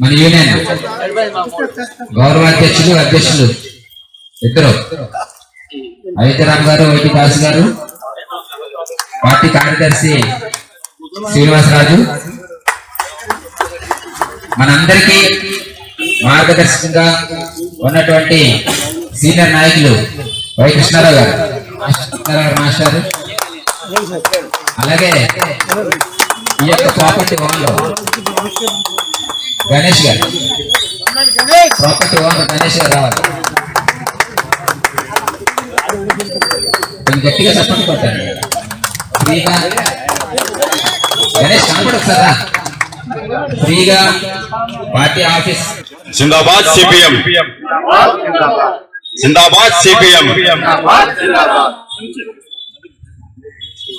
మన యూనియన్ గౌరవ అధ్యక్షులు అధ్యక్షులు. ఇద్దరు. అయోధ్యరామ్ గారు వైటి దాస్ గారు పార్టీ కార్యదర్శి శ్రీనివాసరాజు. మనందరికీ మార్గదర్శకంగా ఉన్నటువంటి సీనియర్ నాయకులు వై కృష్ణారావు గారు. కృష్ణారావు మాస్టారు. అలాగే ఈ యొక్క ప్రాపర్టీ భవన్లో గణేష్ గారు. ప్రాపర్టీ ఓనర్ గణేష్ గారు రావాలి. కొంచెం గట్టిగా చెప్పండి కొట్టాను ఫ్రీగా. గణేష్ కనపడు ఒకసారా ఫ్రీగా పార్టీ ఆఫీస్. జిందాబాద్ సిపిఎం. జిందాబాద్ సిపిఎం.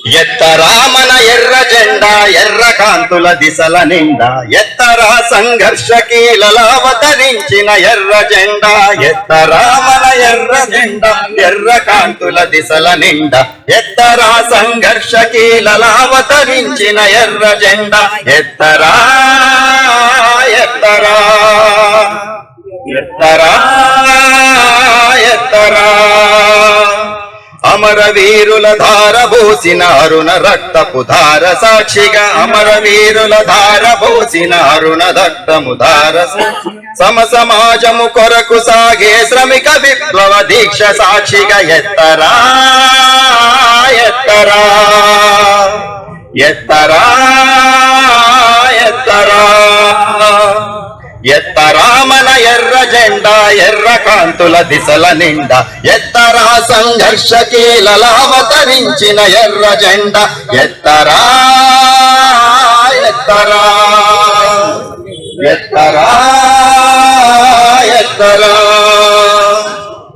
ఎత్తరామన ఎర్ర జెండా ఎర్ర కాంతుల దిశల నిండా ఎత్తరా సంఘర్ష కీలలావతరించిన ఎర్ర జెండా ఎత్తరామన ఎర్ర జెండా ఎర్ర కాంతుల దిశల నిండా ఎత్తరా సంఘర్ష కీలలావతరించిన ఎర్ర జెండా ఎత్తరా ఎత్తరా ఎత్తరా అమరవీరుల ధార పోసిన అరుణ రక్తపు ధార సాక్షిగా. అమరవీరుల ధార పోసిన అరుణ రక్తము ధార సమ సమాజము కొరకు సాగే శ్రమిక విప్లవ దీక్ష సాక్షిగా. ఎత్తరా ఎత్తరా ఎత్తరా. ఎత్తరామన ఎర్ర జెండా ఎర్ర కాంతుల దిశల నిండా. ఎత్తరా సంఘర్ష కీలలావతరించిన ఎర్ర జెండా. ఎత్తరా ఎత్తరా ఎత్తరా ఎత్తరా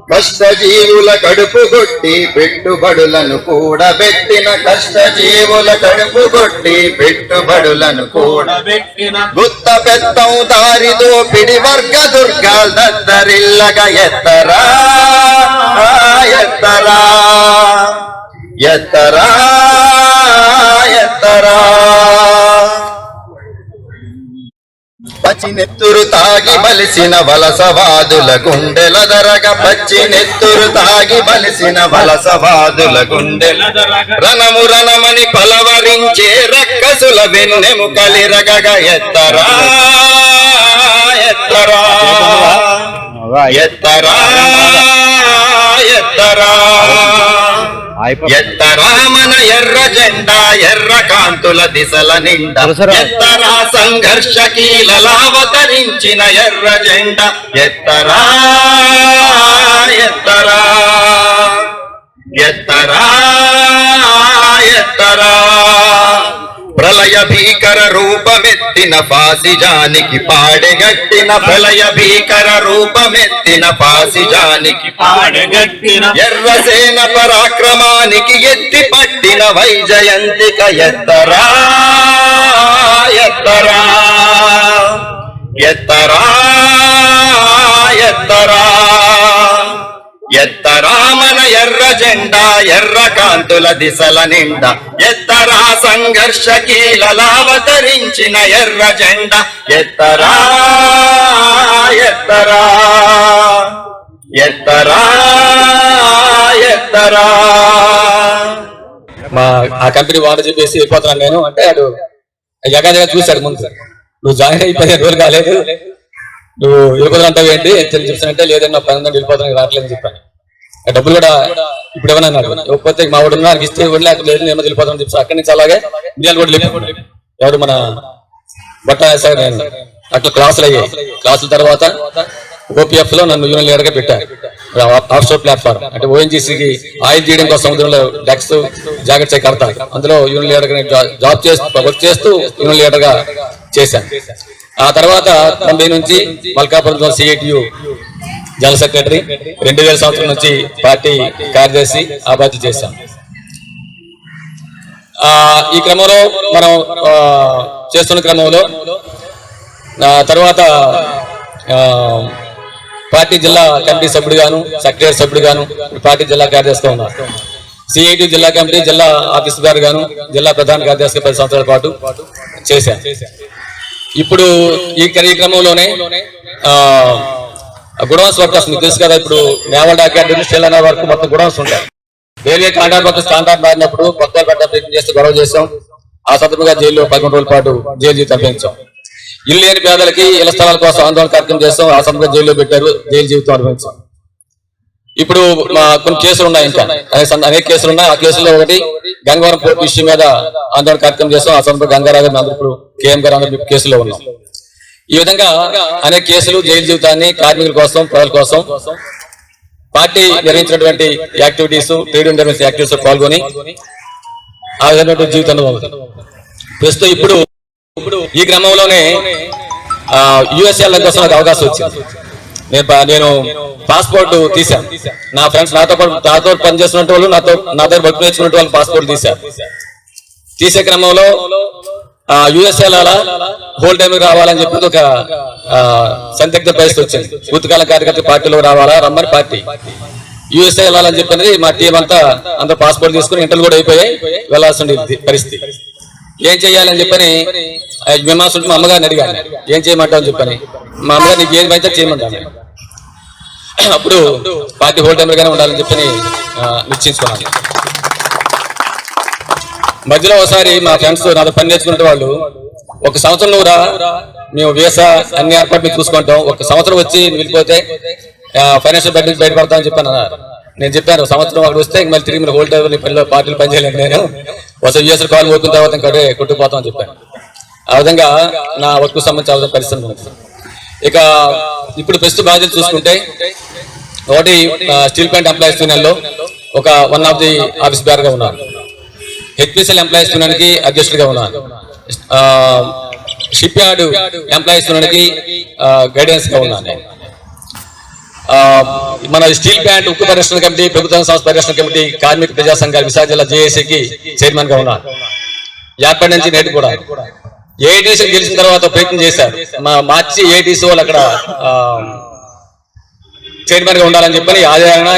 కష్టజీవుల కడుపు కొట్టి పెట్టుబడులను కూడబెట్టిన కష్టజీవుల కడుపు కొట్టి పెట్టుబడులను కూడబెట్టిన గుత్త పెద్దం దారితో పిడి వర్గ దుర్గాల్ దద్దరిల్లగా ఎత్తరా ఎత్తరా ఎత్తరా ఎత్తరా. పచ్చి నెత్తురు తాగి బలిసిన వలసవాదుల గుండెల దరగ పచ్చి నెత్తురు తాగి బలిసిన వలసవాదుల గుండెల రణము రణమని పలవరించే రక్కసుల వెన్నెము కలిరగగ ఎత్తరా ఎత్తరా ఎత్తరా ఎత్తరా. ఎత్తరా మన ఎర్ర జెండా ఎర్ర కాంతుల దిశల నిండా. ఎత్తరా సంఘర్ష కీలలావతరించిన ఎర్ర జెండా. ఎత్తరా ఎత్తరా ఎత్తరా ఎత్తరా ప్రళయ భీకర రూపమెత్తిన ఫాసిజానికి పాడెగట్టిన ప్రళయ భీకర రూపమెత్తిన ఫాసిజానికి పాడగట్టిన ఎర్రసేన పరాక్రమానికి ఎత్తి పట్టిన వైజయంతిక ఎత్తరా ఎత్తరా ఎత్తరా ఎత్తరా ఎత్తరా మన ఎర్ర జెండా ఎర్ర కాంతుల దిశల నిండా ఎత్తరా సంఘర్ష కీలలావతరించిన ఎర్ర జెండా ఎత్తరా ఎత్తరా ఎత్తరా ఎత్తరా. మా ఆ కంపెనీ వాడు చెప్పేసి వెళ్ళిపోతున్నాను నేను. అంటే అటు జగన్ చూశాడు ముందు. నువ్వు జాయిన్ అయిపోయి రోజులు కాలేదు. నువ్వు వెళ్ళిపోతానంటావు ఏంటి అని చెప్తానంటే లేదన్నా పని ఉందండి వెళ్ళిపోతాను రావట్లేదు చెప్పాను. డబ్బులు కూడా ఇప్పుడు ఏమన్నా నాకు ఇవ్వకపోతే మా వాడు ఉన్నా, నాకు ఇస్తే ఇవ్వండి లేకపోతే లేదు నేను వెళ్ళిపోతాను చెప్పి అక్కడి నుంచి అలాగే ఇండియాలో కూడా ఎవరు మన బట్ట సార్ నేను అట్లా క్లాసులు అయ్యాయి. క్లాసుల తర్వాత ఓపీఎఫ్లో నన్ను యూనియన్ లీడర్గా పెట్టారు ఆఫ్షోర్ ప్లాట్ఫామ్ అంటే ఓఎన్జీసీకి ఆయిల్ చేయడం కోసం సముద్రంలో డెక్స్ జాకెట్స్ అయి కడతారు అందులో యూనియన్ లీడర్గా జా- జాబ్ చేస్తూ వర్క్ చేస్తూ యూనియన్ లీడర్గా చేశాను. ఆ తర్వాత తొంభై నుంచి మల్కాపురం సిఐటియు జనరల్ సెక్రటరీ రెండు వేల సంవత్సరం నుంచి పార్టీ కార్యదర్శి ఆ బాధ్యత చేశాం ఈ క్రమంలో మనం చేస్తున్న క్రమంలో తర్వాత పార్టీ జిల్లా కమిటీ సభ్యుడుగాను సెక్రటరీ సభ్యుడుగాను పార్టీ జిల్లా కార్యదర్శిగా ఉన్నారు. సిఐటి జిల్లా కమిటీ జిల్లా ఆఫీసుదారు గాను జిల్లా ప్రధాన కార్యదర్శిగా పది సంవత్సరాల పాటు చేశాను ఇప్పుడు ఈ కార్యక్రమంలోనే ఆ గుడవన్స్ వర్కర్స్ మీకు తెలుసు కదా ఇప్పుడు నేవల్ డాక్యార్డ్ స్టిల్ అనే వరకు మొత్తం గుడౌన్స్ ఉంటాయి. రైల్వే కాంట్రాక్ట్ వర్కర్స్ కాంట్రాక్ట్ మారినప్పుడు కొత్త పెట్ట ప్రయత్నం చేస్తే గొడవ చేస్తాం ఆ సందర్భంగా జైల్లో పదకొండు రోజుల పాటు జైలు జీవితం అనుభవించాం ఇల్లు లేని పేదలకి ఇళ్ళ స్థలాల కోసం ఆందోళన కార్యక్రమం చేస్తాం ఆ సందర్భంగా జైల్లో పెట్టారు జైలు జీవితం అనుభవించాం. ఇప్పుడు మా కొన్ని కేసులు ఉన్నాయి ఇంకా. అనేక కేసులు ఉన్నాయి. ఆ కేసుల్లో ఒకటి గంగవరం పోర్టు విషయం మీద ఆందోళన కార్యక్రమం చేస్తాం ఆ సందర్భంగా గంగారావు గారు అందరూ ఇప్పుడు కేఎం గారు అందరూ కేసులో ఉన్నాం ఈ విధంగా అనేక కేసులు జైలు జీవితాన్ని కార్మికుల కోసం ప్రజల కోసం పార్టీ నిర్వహించినటువంటి యాక్టివిటీస్ ట్రేడ్ యూనియన్ యాక్టివిటీస్ పాల్గొని ఆ విధమైన జీవిత అనుభవం ప్రస్తుతం ఇప్పుడు ఇప్పుడు ఈ క్రమంలోనే యుఎస్ఏ కోసం నాకు అవకాశం వచ్చింది. నేను నేను పాస్పోర్ట్ తీశాను. నా ఫ్రెండ్స్ నాతో పాటు నాతో పనిచేస్తున్న వాళ్ళు నాతో నా దగ్గర వర్క్ నేర్చుకున్న వాళ్ళు పాస్పోర్ట్ తీశారు. తీసే క్రమంలో యుఎస్ఏ హోల్ టైం రావాలని చెప్పి ఒక సందిగ్ధ పరిస్థితి వచ్చింది. పూర్తికాల కార్యకర్త పార్టీలో రావాలా? రమ్మని పార్టీ. యుఎస్ఏ వెళ్ళాలని చెప్పినది మా టీం అంతా అంత పాస్పోర్ట్ తీసుకుని ఇంటర్లు కూడా అయిపోయాయి. వెళ్ళాల్సిన పరిస్థితి. ఏం చేయాలని చెప్పని ఆ, మా అమ్మగారిని అడిగాను. ఏం చేయమంటావు అని చెప్పని. మా అమ్మగారు నీకు ఏం అయితే చేయమంటాను అప్పుడు పార్టీ హోల్ టైమర్ గానే ఉండాలని చెప్పని నిశ్చయించుకున్నాను. మధ్యలో ఒకసారి మా ఫ్రెండ్స్ నాతో పని నేర్చుకునే వాళ్ళు ఒక సంవత్సరం నువ్వు రా మేము వీసా అన్ని ఏర్పాట్లు చూసుకుంటాం. ఒక సంవత్సరం వచ్చి వెళ్ళిపోతే ఫైనాన్షియల్ బయట బయటపడతా అని చెప్పాను అన్నారు. నేను చెప్పాను సంవత్సరం అక్కడ వస్తే మళ్ళీ తిరిగి మీరు హోల్ డ్రైవర్ పనిలో పార్టీలు పనిచేయలేను నేను. ఒకసారి యూఎస్ కాల్ పోతున్న తర్వాత ఇంకా కొట్టుకుపోతామని కొట్టుకుపోతాం అని చెప్పాను. ఆ విధంగా నా వర్క్ సంబంధించి ఆ విధంగా పరిస్థితి ఉంది. ఇక ఇప్పుడు ప్రస్తుత బాధ్యతలు చూసుకుంటే ఒకటి స్టీల్ ప్లాంట్ ఎంప్లాయీస్ యూనియన్లో ఒక one of the office bear ఉన్నారు. హెచ్పిసిఎల్ ఎంప్లాయీస్ యూనియన్కి అధ్యక్షుడిగా ఉన్నాను. షిప్ యార్డ్ ఎంప్లాయీస్ యూనియన్కి గైడెన్స్గా ఉన్నాను నేను. మన స్టీల్ ప్లాంట్ ఉక్కు పరిరక్షణ కమిటీ ప్రభుత్వ సంస్థ పరిరక్షణ కమిటీ కార్మిక ప్రజా సంఘాలు విశాఖ జిల్లా జేఏసీకి చైర్మన్గా ఉన్నాను. ఏర్పడి నుంచి నేటి కూడా. ఏఐటీసీ గెలిచిన తర్వాత ప్రయత్నం చేశారు. మా మార్చి ఏఐటీసీ వాళ్ళు అక్కడ చైర్మన్గా ఉండాలని చెప్పని ఆదాయన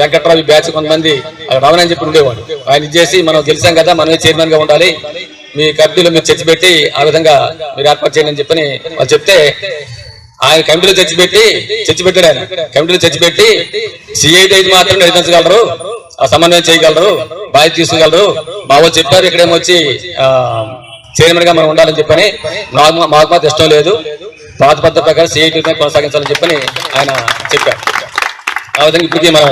వెంకట్రావు బ్యాచ్ కొంతమంది అక్కడ చెప్పి ఉండేవాడు ఆయన ఇచ్చేసి మనం గెలిచాం కదా మనమే చైర్మన్గా ఉండాలి. మీ కమిటీలో మీరు చర్చ పెట్టి ఆ విధంగా మీరు ఏర్పాటు చేయండి అని చెప్పని వాళ్ళు చెప్తే ఆయన కమిటీలో చర్చ పెట్టి చర్చ పెట్టాడు ఆయన. కమిటీలో చర్చ పెట్టి సిఐటి అయితే మాత్రం నిర్వహించగలరు ఆ సమన్వయం చేయగలరు బాధ్యత తీసుకోగలరు. మా చెప్పారు ఇక్కడేమో వచ్చి చైర్మన్గా మనం ఉండాలని చెప్పని. నాకు మాకు మాత్రం ఇష్టం లేదు. పాత పద్ధతి ప్రకారం సిఐటి కొనసాగించాలని చెప్పని ఆయన చెప్పారు. ఆ విధంగా ఇప్పటికీ మనం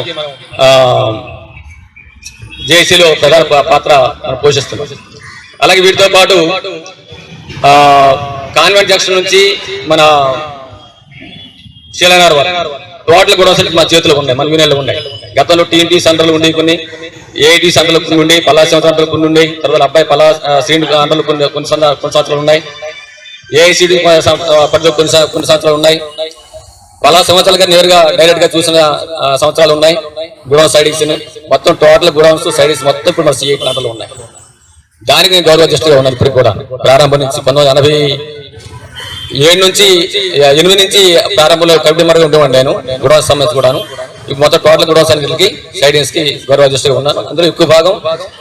జేఏసీలో ప్రధాన పాత్ర మనం పోషిస్తున్నాం. అలాగే వీటితో పాటు కాన్వెంట్ జంక్షన్ నుంచి మన శీలనార్ వరకు టోటల్ కూడా అసలు మా చేతిలో ఉన్నాయి మన యూనియన్లు ఉన్నాయి. గతంలో టీఎన్టీ సెంటర్లు ఉండి కొన్ని ఏఐటీ సెంటర్లు కొన్ని ఉండి పలాస సెంటర్లు కొన్ని ఉండేవి తర్వాత అబ్బాయి పలా శ్రీ సెంటర్లు కొన్ని కొన్ని కొన్ని సంవత్సరాలు ఉన్నాయి. ఏఐసిడి పరిధిలో కొన్ని కొన్ని సంవత్సరాలు ఉన్నాయి. పలా సంవత్సరాలుగా నేరుగా డైరెక్ట్గా చూసిన సంవత్సరాలు ఉన్నాయి. గుడౌన్ సైడింగ్స్ మొత్తం టోటల్ గుడౌన్స్ సైడింగ్స్ మొత్తం ఇప్పుడు మన సిఐ ప్లాంట్లో ఉన్నాయి. దానికి నేను గౌరవ దృష్టిగా ఉన్నాను ఇప్పుడు కూడా. ప్రారంభం నుంచి పంతొమ్మిది ఎనభై ఏడు నుంచి ఎనిమిది నుంచి ప్రారంభంలో కమిటీ మరగా ఉండేవాడిని నేను గుడౌన్స్ సంబంధించి కూడాను. ఇప్పుడు మొత్తం టోటల్ గుడౌన్ అన్నింటికి సైడెన్స్కి గౌరవ అధ్యక్షుడు ఉన్నాను అందులో ఎక్కువ భాగం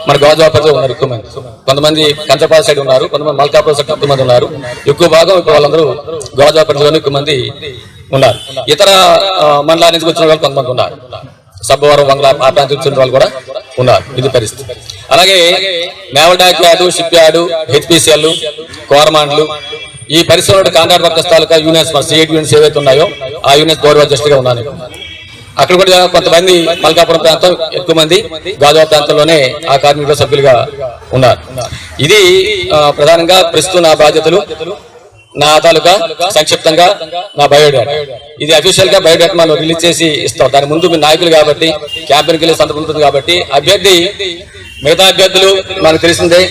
మన గాజువాపతిలో ఉన్నారు ఎక్కువ మంది. కొంతమంది కంచపాల సైడ్ ఉన్నారు కొంతమంది మల్కాపురం సైడ్ ఎక్కువ మంది ఉన్నారు. ఎక్కువ భాగం ఇప్పుడు వాళ్ళందరూ గాజువాపతిలోనే ఎక్కువ మంది ఉన్నారు. ఇతర మండలాల నుంచి వచ్చిన వాళ్ళు కొంతమంది ఉన్నారు. సబ్బవరం బంగ్లా ఆ ప్రాంతం వచ్చిన వాళ్ళు కూడా ఉన్నారు. ఇది పరిస్థితి. అలాగే naval dock yard ship yard HPCL కోరమాండ్లు ఈ పరిశ్రమలో కాంట్రాక్ట్ వర్కర్స్ తాలూకా యూనియన్స్ మన సిఐటి యూనియన్స్ ఏవైతే ఉన్నాయో ఆ యూనియన్స్ గౌరవ అధ్యక్షుడిగా ఉన్నాను. అక్కడ కూడా కొంతమంది మల్కాపురం ప్రాంతం ఎక్కువ మంది గాజువా ప్రాంతంలోనే ఆ కార్మికుల సభ్యులుగా ఉన్నారు. ఇది ప్రధానంగా ప్రస్తుతం నా బాధ్యతలు నా తాలూకా సంక్షిప్తంగా నా బయోడేటా. ఇది అఫీషియల్గా బయోడేటా మనం రిలీజ్ చేసి ఇస్తాం. దాని ముందు మీ నాయకులు కాబట్టి క్యాంపెయిన్కి వెళ్ళే సందర్భం ఉంటుంది కాబట్టి అభ్యర్థి మిగతా అభ్యర్థులు మనకు తెలిసిందే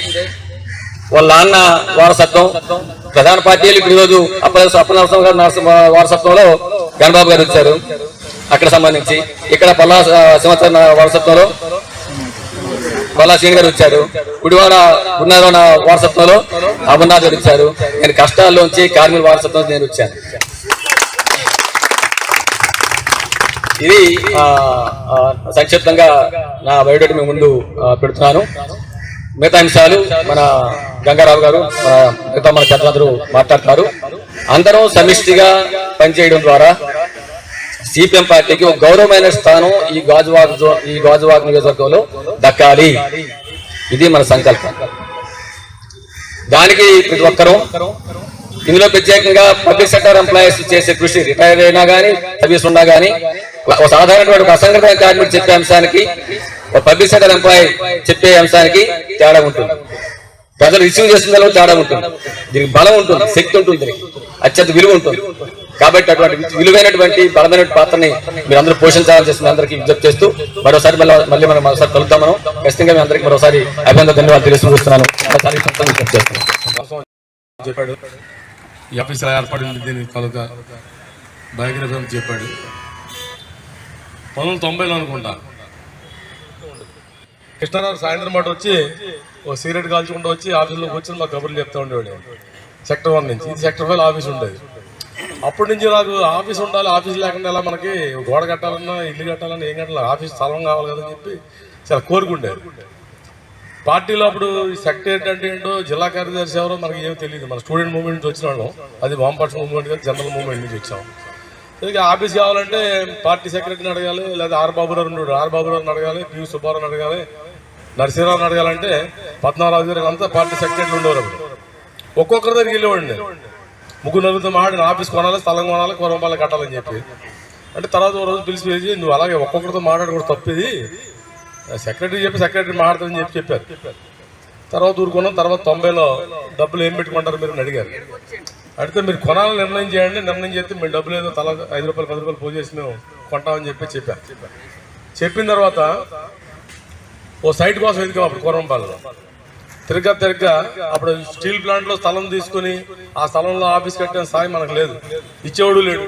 వాళ్ళ నాన్న వారసత్వం ప్రధాన పార్టీలు ఇప్పుడు ఈరోజు అప్పల అప్పనరసం గారు వారసత్వంలో గణబాబు గారు వచ్చారు. అక్కడ సంబంధించి ఇక్కడ పల్లా సంవత్సరం వారసత్వంలో పల్లా శ్రీని గారు వచ్చారు. గుడివాడ ఉన్న వారసత్వంలో అమర్నాథ్ గారు వచ్చారు. నేను కష్టాల్లోంచి కార్మిక వారసత్వం నేను వచ్చాను. ఇది సంక్షిప్తంగా నా బయోడేటా మీ ముందు పెడుతున్నాను. మిగతా అంశాలు మన గంగారావు గారు మిగతా మన పెద్దలందరూ మాట్లాడతారు అందరం సమిష్టిగా పనిచేయడం ద్వారా సిపిఎం పార్టీకి ఒక గౌరవమైన స్థానం ఈ గాజువాక్ ఈ గాజువాక్ నియోజకవర్గంలో దక్కాలి. ఇది మన సంకల్పం. దానికి ప్రతి ఒక్కరూ ఇందులో ప్రత్యేకంగా పబ్లిక్ సెక్టర్ ఎంప్లాయీస్ చేసే కృషి రిటైర్ అయినా కానీ సర్వీస్ ఉన్నా కానీ ఒక సాధారణమైన ఒక అసంఘటిత కార్మికుడు చెప్పే అంశానికి ఒక పబ్లిక్ సెక్టర్ ఎంప్లాయీ చెప్పే అంశానికి తేడా ఉంటుంది. ప్రజలు రిసీవ్ చేసిన తేడా ఉంటుంది. దీనికి బలం ఉంటుంది శక్తి ఉంటుంది. అత్యంత విలువ ఉంటుంది. కాబట్టి అటువంటి విలువైనటువంటి బలమైన పాత్రని మీరు అందరూ పోషించాలని చేసిన అందరికీ విజ్ఞప్తి చేస్తూ మరోసారి మళ్ళీ మళ్ళీ మనం మరోసారి కలుద్దాం మనం. ఖచ్చితంగా మీ అందరికీ మరోసారి అభినందన ధన్యవాదాలు తెలియజేస్తున్నాను మరోసారి చెప్పాడు. ఈ ఆఫీస్ ఏర్పడింది దీని కనుక బయోగ్రఫీ చెప్పాడు. పంతొమ్మిది తొంభైలో అనుకుంటా. కృష్ణారావు సాయంత్రం మాట వచ్చి ఓ సిగరెట్ కాల్చుకుంటూ వచ్చి ఆఫీస్లోకి వచ్చి మాకు కబుర్లు చెప్తా ఉండేవాడు. సెక్టర్ వన్ నుంచి. ఇది సెక్టర్ ఫైవ్ ఆఫీస్ ఉండేది. అప్పటి నుంచి నాకు ఆఫీస్ ఉండాలి ఆఫీస్ లేకుండా ఎలా మనకి గోడ కట్టాలన్నా ఇల్లు కట్టాలన్నా ఏం కట్టాలి ఆఫీస్ స్థలం కావాలి కదా అని చెప్పి చాలా కోరుకుండేది. పార్టీలో అప్పుడు సెక్రటరీ అంటే ఏంటో జిల్లా కార్యదర్శి ఎవరో మనకి ఏమీ తెలియదు. మన స్టూడెంట్ మూవ్మెంట్ నుంచి వచ్చిన వాళ్ళం. అది వామపక్ష మూవ్మెంట్ కాదు జనరల్ మూవ్మెంట్ నుంచి వచ్చాం. ఇక ఆఫీస్ కావాలంటే పార్టీ సెక్రటరీని అడగాలి లేదా ఆర్ బాబురావు ఉన్నాడు ఆర్ బాబురావుని అడగాలి పి సుబ్బారావుని అడగాలి నరసింహరావుని అడగాలంటే పద్మారావు గారు అంతా పార్టీ సెక్రటరీలు ఉండేవారు అప్పుడు. ఒక్కొక్కరి దగ్గరికి వెళ్ళేవాడిని ముగ్గురు నలుగురితో మాట్లాడిన ఆఫీస్ కొనాలి స్థలం కొనాలి కొరంపాలు కట్టాలని చెప్పి. అంటే తర్వాత ఓ రోజు పిలిచి పిలిచి నువ్వు అలాగే ఒక్కొక్కరితో మాట్లాడకూడదు తప్పిది. సెక్రటరీ చెప్పి సెక్రటరీ మాట్లాడదని చెప్పి చెప్పారు. తర్వాత ఊరుకున్నాం. తర్వాత తొంభైలో డబ్బులు ఏం పెట్టుకుంటారు మీరు అడిగారు. అడిగితే మీరు కొనాలని నిర్ణయం చేయండి. నిర్ణయం చేస్తే మేము డబ్బులు ఏదో తల ఐదు రూపాయలు పది రూపాయలు పూజ మేము కొంటామని చెప్పి చెప్పారు. చెప్పిన తర్వాత ఓ సైట్ కోసం ఎదిగాం అప్పుడు కోరంపాలలో తిరగ తిరగ అప్పుడు స్టీల్ ప్లాంట్లో స్థలం తీసుకుని ఆ స్థలంలో ఆఫీస్ కట్టిన స్థాయి మనకు లేదు. ఇచ్చేవాడు లేడు.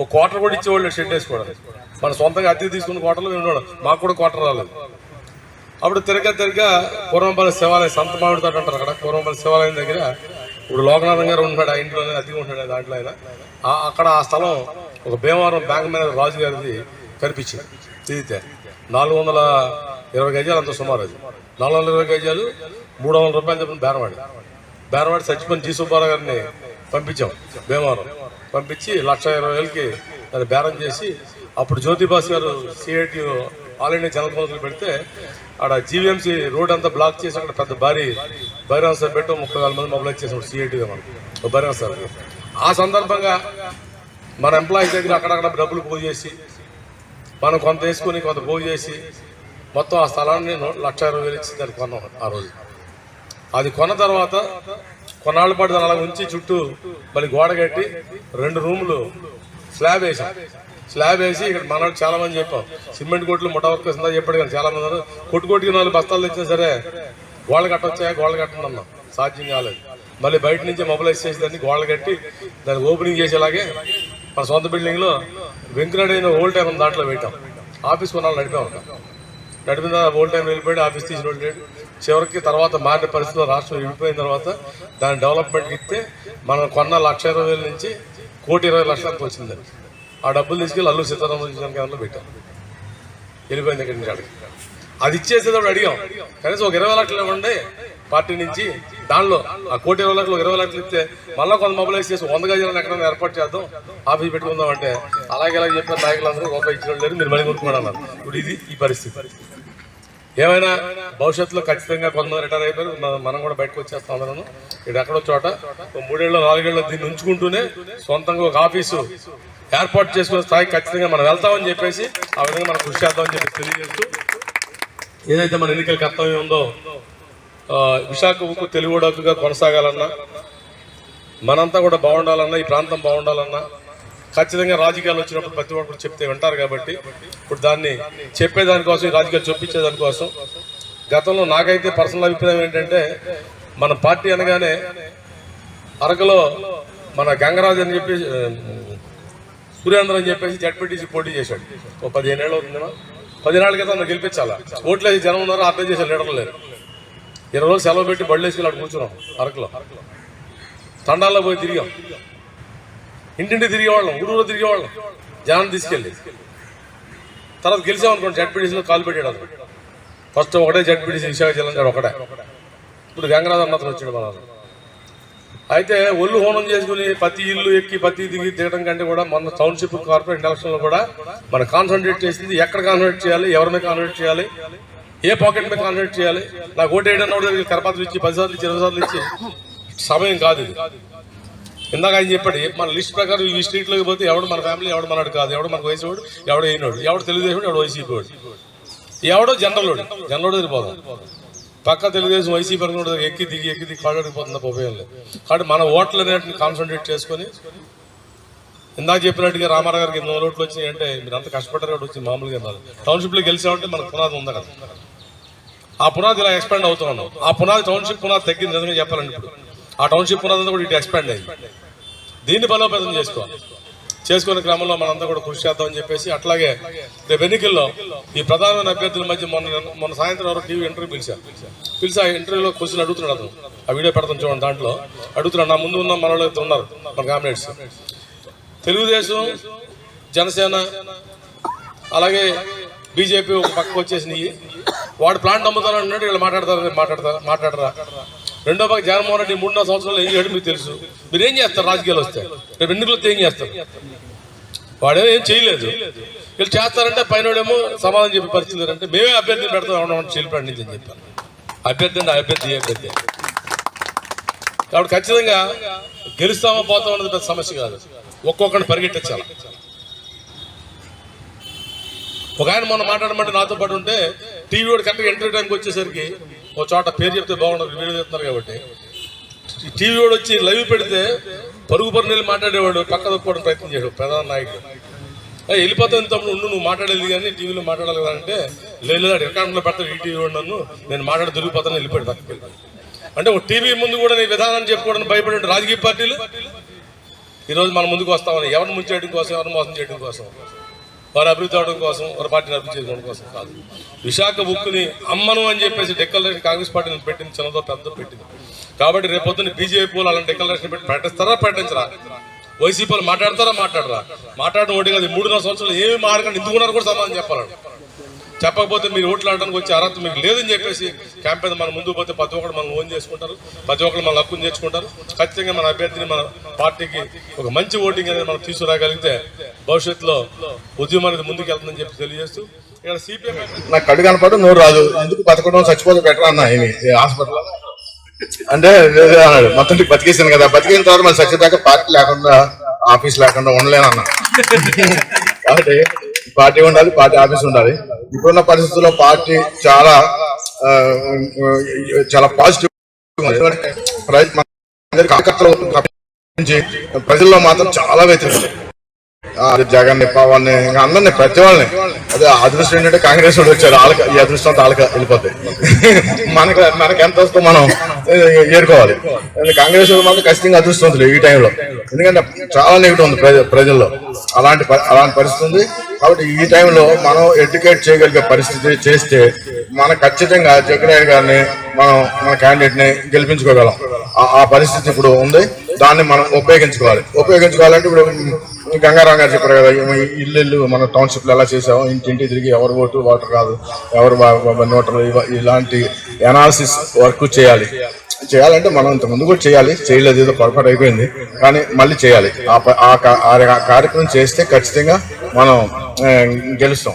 ఒక క్వార్టర్ కూడా ఇచ్చేవాడు లేడు షెడ్ వేసుకోవడానికి. మన సొంతంగా అద్దె తీసుకున్న క్వార్టర్లో మేము మాకు కూడా క్వార్టర్ రాలేదు. అప్పుడు తిరగ తిరగ పూర్వంపల్లి శివాలయం సంత మామిడితో అంటారు అక్కడ పూర్వంపల్లి శివాలయం దగ్గర ఇప్పుడు లోకనాథం గారు ఉంటున్నాడు ఆ ఇంట్లోనే అతిగా ఉంటున్నాడు దాంట్లో ఆయన. అక్కడ ఆ స్థలం ఒక భీమవరం బ్యాంక్ మేనేజర్ రాజు గారిది కనిపించింది. తిరిగితే నాలుగు వందల ఇరవై గజాలు అంత సుమారు అది. నాలుగు వందల ఇరవై గజాలు మూడు వందల రూపాయలు చెప్పిన బేరవాడి. బేరవాడి చచ్చిపోయిన జీ సుబ్బారావు గారిని పంపించాం భీమవరం. పంపించి లక్ష ఇరవై వేలకి దాన్ని బేరం చేసి అప్పుడు జ్యోతిబాస్ గారు CIT all India general council పెడితే ఆడ జీవీఎంసీ రోడ్ అంతా బ్లాక్ చేసి అక్కడ పెద్ద భారీ బైరాన్ సార్ పెట్టి ముప్పై వేల మంది మొబైల్ చేసాడు సిఐటిగా మనం ఓ సార్ ఆ సందర్భంగా మన ఎంప్లాయీస్ దగ్గర అక్కడక్కడ డబ్బులు పోగు చేసి మనం కొంత వేసుకుని కొంత పోగు చేసి మొత్తం ఆ స్థలాన్ని లక్ష ఇరవై వేలు ఇచ్చి దానికి కొన్నాం ఆ రోజు. అది కొన్న తర్వాత కొన్నాళ్ళ పాటు దాని అలా ఉంచి చుట్టూ మళ్ళీ గోడ కట్టి రెండు రూములు స్లాబ్ వేసాం స్లాబ్ వేసి ఇక్కడ మన చాలా మంది చెప్పాం. సిమెంట్ కొట్లు ముఠా వర్క్ వస్తుందా చెప్పాడు కానీ చాలా మంది కొట్టు కొట్టుకి నాలుగు బస్తాలు తెచ్చినా సరే గోడలు కట్టొచ్చా గోడలు కట్టండి అన్నాం సాధ్యం కాలేదు. మళ్ళీ బయట నుంచి మొబైలైజ్ చేసి దాన్ని గోడలు కట్టి దాన్ని ఓపెనింగ్ చేసేలాగే మన సొంత బిల్డింగ్లో వెంకరెడ్డి అయిన ఓల్డ్ టైం దాంట్లో పెట్టాం. ఆఫీస్ కొనాలి నడిపాం నడి మీద ఓల్డ్ టైం వెళ్ళిపోయాడు ఆఫీస్ తీసి వాళ్ళు చివరికి తర్వాత మారిన పరిస్థితిలో రాష్ట్రం విడిపోయిన తర్వాత దాని డెవలప్మెంట్కి ఇస్తే మనం కొన్న లక్ష ఇరవై వేల నుంచి కోటి ఇరవై లక్షలకు అంత వచ్చింది ఆ డబ్బులు తీసుకెళ్ళి అల్లు సీతారామరాజు కేంద్రంలో పెట్టాం వెళ్ళిపోయింది ఇక్కడి నుంచి అడిగి అది ఇచ్చేసేటప్పుడు అడిగాం. కనీసం ఒక ఇరవై లక్షలు ఇవ్వండి పార్టీ నుంచి. దానిలో ఆ కోటి ఇరవై లక్షలు ఇరవై లక్షలు ఇస్తే మళ్ళీ కొంత మొబైలైజ్ చేసి వంద గజాలను ఎక్కడ ఏర్పాటు చేద్దాం ఆఫీస్ పెట్టుకుందాం అంటే అలాగే ఇలా చెప్పిన నాయకులందరూ రూపాయి ఇచ్చిన లేరు. మీరు మళ్ళీ కొనుక్కోండి అన్నారు ఇప్పుడు ఇది ఈ పరిస్థితి. ఏమైనా భవిష్యత్తులో ఖచ్చితంగా కొంతమంది రిటైర్ అయిపోయారు మనం కూడా బయటకు వచ్చేస్తాం అందరం ఇక్కడ ఎక్కడో చోట ఒక మూడేళ్ళు నాలుగేళ్ళు దీన్ని ఉంచుకుంటూనే సొంతంగా ఒక ఆఫీసు ఏర్పాటు చేసుకునే స్థాయికి ఖచ్చితంగా మనం వెళ్తామని చెప్పేసి ఆ విధంగా మనం కృషి చేద్దామని చెప్పి తెలియజేస్తూ ఏదైతే మన ఎన్నికల కర్తవ్యం ఉందో విశాఖ ఉక్కు తెలుగుడకుగా కొనసాగాలన్నా మనంతా కూడా బాగుండాలన్నా ఈ ప్రాంతం బాగుండాలన్నా ఖచ్చితంగా రాజకీయాలు వచ్చినప్పుడు ప్రతి ఒక్కరు చెప్తే వింటారు కాబట్టి ఇప్పుడు దాన్ని చెప్పేదానికోసం రాజకీయాలు చూపించేదానికోసం. గతంలో నాకైతే పర్సనల్ అభిప్రాయం ఏంటంటే మన పార్టీ అనగానే అరకులో మన గంగరాజు అని చెప్పి ఆ, సురేంద్ర అని చెప్పేసి జడ్పీటీసీ పోటీ చేశాడు. ఓ పదిహేను ఏళ్ళు అవుతుందేమో పదినాళ్ళ క్రితం నన్ను గెలిపించాలా? ఓట్లు వేసి జనం ఉన్నారు అర్థం చేసే లీడర్లు లేరు. ఇరవై రోజులు సెలవు పెట్టి బళ్ళు వేసుకెళ్ళి అక్కడ కూర్చున్నాం అరకులో. తండాల్లో పోయి తిరిగాం. ఇంటింటి తిరిగేవాళ్ళం ఊరూరు తిరిగేవాళ్ళం. జనాన్ని తీసుకెళ్ళి. తర్వాత గెలిచామనుకోండి జడ్పీటీసీలో కాలు పెట్టాడు అతను. ఫస్ట్ ఒకటే జడ్పీటీసీ విశాఖ జిల్లా ఒకటే. ఇప్పుడు గంగనాథన్ అతను వచ్చాడు మన అయితే ఒళ్ళు హోనం చేసుకుని ప్రతి ఇల్లు ఎక్కి ప్రతి దిగి దిగడం కంటే కూడా మన టౌన్షిప్ కార్పొరేట్ ఎలక్షన్లో కూడా మనం కాన్సన్ట్రేట్ చేసింది. ఎక్కడ కాన్సన్ట్రేట్ చేయాలి ఎవరి మీద కాన్సన్ట్రేట్ చేయాలి ఏ పాకెట్ మీద కాన్సన్ట్రేట్ చేయాలి. నాకు ఓటు వేయడం కూడా కరపాత్రలు ఇచ్చి పది సార్లు ఇచ్చి ఇరవై సార్లు ఇచ్చి సమయం కాదు ఇది. ఇందాక ఆయన చెప్పాడు మన లిస్ట్ ప్రకారం ఈ స్ట్రీట్లోకి పోతే ఎవడు మన ఫ్యామిలీ ఎవడు మనడు కాదు. ఎవడు మనకు వయసువాడు ఎవడు అయినోడు ఎవడు తెలుగుదేశం ఎవడు వైసీపీ వాడు. ఎవడో జనరల్ వాడు జనరల్ వాడు పక్క తెలుగుదేశం వైసీపీ అనుకుంటే ఎక్కి దిగి ఎక్కి దిగి కాడడిపోతుంది ఉపయోగం లేదు. కాబట్టి మన ఓట్ల రేట్ని కాన్సన్ట్రేట్ చేసుకొని ఇందాక చెప్పినట్టుగా రామారావు గారికి ఎన్నో ఓట్లు వచ్చినాయి అంటే మీరు అంత కష్టపడ్డారు కాబట్టి వచ్చింది మామూలుగా కాదు. టౌన్షిప్లో గెలిచామంటే మనకు పునాది ఉంది కదా. ఆ పునాది ఇలా ఎక్స్పాండ్ అవుతూ ఉన్నాం. ఆ పునాది టౌన్షిప్ పునాది తగ్గింది నిజంగా చెప్పాలండి ఇప్పుడు. ఆ టౌన్షిప్ ఉన్నదంతా కూడా ఇటు ఎక్స్పాండ్ అయ్యింది దీన్ని బలోపేతం చేసుకోవాలి. చేసుకునే క్రమంలో మనంతా కూడా కృషి చేద్దామని చెప్పేసి అట్లాగే రేపు ఎన్నికల్లో ఈ ప్రధానమైన అభ్యర్థుల మధ్య మొన్న మొన్న సాయంత్రం వరకు టీవీ ఇంటర్వ్యూ పిలిచారు. పిలిచి ఆ ఇంటర్వ్యూలో క్వశ్చన్ అడుగుతున్నాడు అతను. ఆ వీడియో పెడతాం చూడండి దాంట్లో. అడుగుతున్నాడు నా ముందు ఉన్న మనలో ఉన్నారు మన కామ్రేడ్స్. తెలుగుదేశం జనసేన అలాగే బీజేపీ ఒక పక్కకు వచ్చేసినాయి. వాడు ప్లాంట్ అమ్ముతాను అన్నట్టు వీళ్ళు మాట్లాడతారు మాట్లాడతారు మాట్లాడరా రెండో పక్క జగన్మోహన్ రెడ్డి మూడున్నర సంవత్సరాలు ఏం చేయడం మీకు తెలుసు. మీరు ఏం చేస్తారు? రాజకీయాలు వస్తే. రేపు ఎన్నికలు వస్తే ఏం చేస్తారు? వాడేమో ఏం చేయలేదు. వీళ్ళు చేస్తారంటే పైన వాడేమో సమాధానం చెప్పే పరిస్థితి లేదంటే మేమే అభ్యర్థిని పెడతాం అవునా చెల్లిపండి అని చెప్పాను అభ్యర్థి అంటే అభ్యర్థి అభ్యర్థి? కాబట్టి ఖచ్చితంగా గెలుస్తామో పోతాం అనేది పెద్ద సమస్య కాదు. ఒక్కొక్కరిని పరిగెట్టించాలి. ఒక ఆయన మొన్న మాట్లాడమంటే నాతో పాటు ఉంటే టీవీ కూడా కరెక్ట్గా ఎంటర్ టైంకి వచ్చేసరికి ఒక చోట పేరు చెప్తే బాగుండదు వీడియో చెప్తున్నారు కాబట్టి. టీవీ వాడు వచ్చి లైవ్ పెడితే పరుగు పరుగు వెళ్ళి మాట్లాడేవాడు పక్క తప్పుకోవడం ప్రయత్నం చేయడు ప్రధాన నాయకుడు. "ఏయ్, వెళ్ళిపోతాను తమ్ముడు ఉండు నువ్వు మాట్లాడేది కానీ టీవీలో మాట్లాడాలి కదా అంటే లేదు లేదు రికార్డులో పెడతాడు ఈ టీవీ నన్ను నేను మాట్లాడి దొరికిపోతాను వెళ్ళిపోయాడు పక్కకి అంటే ఒక టీవీ ముందు కూడా నీ విధానాన్ని చెప్పుకోవడానికి భయపడే రాజకీయ పార్టీలు. ఈరోజు మన ముందుకు వస్తామని ఎవరిని ముంచేయడం కోసం ఎవరిని మోసం చేయడం కోసం. వారు అభివృద్ధి అవడం కోసం వారి పార్టీని అభివృద్ధి చేయడం కోసం కాదు. విశాఖ బుక్ని అమ్మను అని చెప్పేసి డెక్లరేషన్ కాంగ్రెస్ పార్టీని పెట్టింది చిన్నదో పెద్ద పెట్టింది. కాబట్టి రేపొద్దున బీజేపీ వాళ్ళు అలాంటి డెక్లరేషన్ పెట్టి పెట్టేస్తారా పెట్టించరా వైసీపీ వాళ్ళు మాట్లాడతారా మాట్లాడరా? మాట్లాడడం ఒకటి కాదు మూడున్నర సంవత్సరాలు ఏమి మారకండి ఎందుకున్నారు కూడా సమాధానం చెప్పాలండి చెప్పకపోతే మీరు ఓట్లు ఆడడానికి వచ్చే అర్హత మీకు లేదని చెప్పేసి క్యాంపెయిన్ మనం ముందుకు పోతే ప్రతి ఒక్కరు మనం ఓన్ చేసుకుంటారు ప్రతి ఒక్కరు మన హక్కును చేసుకుంటారు ఖచ్చితంగా మన అభ్యర్థిని మన పార్టీకి ఒక మంచి ఓటింగ్ అనేది మనం తీసుకురాగలిగితే భవిష్యత్తులో ఉద్యమం అనేది ముందుకు వెళ్తుందని చెప్పి తెలియజేస్తూ ఇక్కడ సిపిఎం నాకు కళ్ళు కనపడు నోరు రాదు. ఎందుకు బతకడం చచ్చిపోతే బెటర్ అన్న హాస్పిటల్ అంటే అన్నాడు మొత్తం బతికేసాను కదా. బతికిన తర్వాత మళ్ళీ చచ్చేదాకా పార్టీ లేకుండా ఆఫీస్ లేకుండా ఉండలేను అన్న. కాబట్టి పార్టీ ఉండాలి పార్టీ ఆఫీస్ ఉండాలి. ఇప్పుడున్న పరిస్థితుల్లో పార్టీ చాలా చాలా పాజిటివ్ కార్యకర్తలు ప్రజల్లో మాత్రం చాలా వ్యతిరేకం జగన్ జగన్ పవన్ ఇంకా అందరిని ప్రతి వాళ్ళని. అదే అదృష్టం ఏంటంటే కాంగ్రెస్ వాళ్ళు వచ్చారు. వాళ్ళకి ఈ అదృష్టం వాళ్ళకి వెళ్ళిపోతాయి మనకి మనకి ఎంత వస్తుందో మనం ఏరుకోవాలి. కాంగ్రెస్ వాళ్ళు మాత్రం ఖచ్చితంగా అదృష్టం ఉంది ఈ టైంలో. ఎందుకంటే చాలా నెగిటివ్ ఉంది ప్రజ- ప్రజల్లో. అలాంటి ప- అలాంటి పరిస్థితి ఉంది. కాబట్టి ఈ టైంలో మనం ఎడ్యుకేట్ చేయగలిగే పరిస్థితి చేస్తే మన ఖచ్చితంగా జగన్ గారిని మనం మన క్యాండిడేట్ని గెలిపించుకోగలం. ఆ- ఆ పరిస్థితి ఇప్పుడు ఉంది. దాన్ని మనం ఉపయోగించుకోవాలి. ఉపయోగించుకోవాలంటే ఇప్పుడు గంగారాం గారు చెప్పారు కదా ఇల్లు ఇల్లు మన టౌన్షిప్లో ఎలా చేసాము ఇంటింటి తిరిగి ఎవరు ఓటు ఓటర్ కాదు. ఎవరు నోటర్ ఇలాంటి ఎనాలిసిస్ వర్క్ చేయాలి. చేయాలంటే మనం ఇంత ముందు కూడా చేయాలి. చేయలేదు ఏదో పొరపాటు అయిపోయింది. కానీ మళ్ళీ చేయాలి. ఆ ప- ఆ కా- కార్యక్రమం చేస్తే ఖచ్చితంగా మనం గెలుస్తాం.